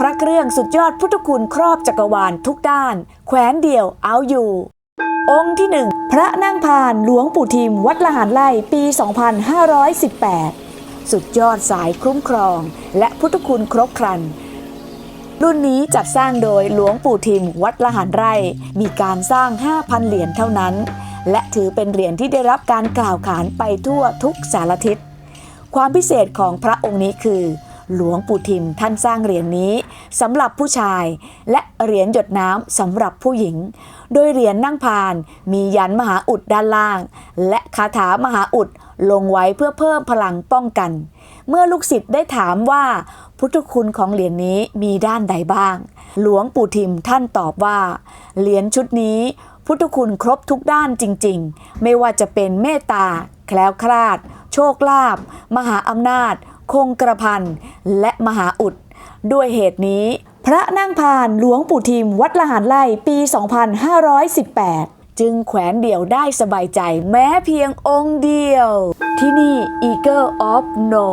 พระเครื่องสุดยอดพุทธคุณครอบจักรวาลทุกด้าน แขวนเดี่ยวเอาอยู่ องค์ที่หนึ่งพระนั่งพานหลวงปู่ทิม วัดละหารไล่ปี 2518 สุดยอดสายคุ้มครอง และพุทธคุณครบครันรุ่นนี้จัดสร้างโดยหลวงปู่ทิม วัดละหารไร่ มีการสร้าง 5,000 เหรียญเท่านั้น และถือเป็นเหรียญที่ได้รับการกล่าวขานไปทั่วทุกสารทิศ ความพิเศษของพระองค์นี้คือ หลวงปู่ทิมท่านสร้างเหรียญนี้สำหรับผู้ชาย และเหรียญหยดน้ำสำหรับผู้หญิง โดยเหรียญนั่งพาน มียันมหาอุดด้านล่าง และคาถามหาอุดลงไว้เพื่อเพิ่มพลังป้องกัน เมื่อลูกศิษย์ได้ถามว่าพุทธคุณของเหรียญนี้มีด้านใดบ้าง หลวงปู่ทิมท่านตอบว่า เหรียญชุดนี้พุทธคุณครบทุกด้านจริง ๆ ไม่ว่าจะเป็นเมตตา แคล้วคลาด โชคลาภ มหาอำนาจ คงกระพันและมหาอุด ด้วยเหตุนี้ พระนั่งพานหลวงปู่ทิมวัดละหารไล่ปี 2518จึงแขวนเดี่ยวได้สบายใจแม้เพียงองค์เดียว ที่นี่ Eagle of No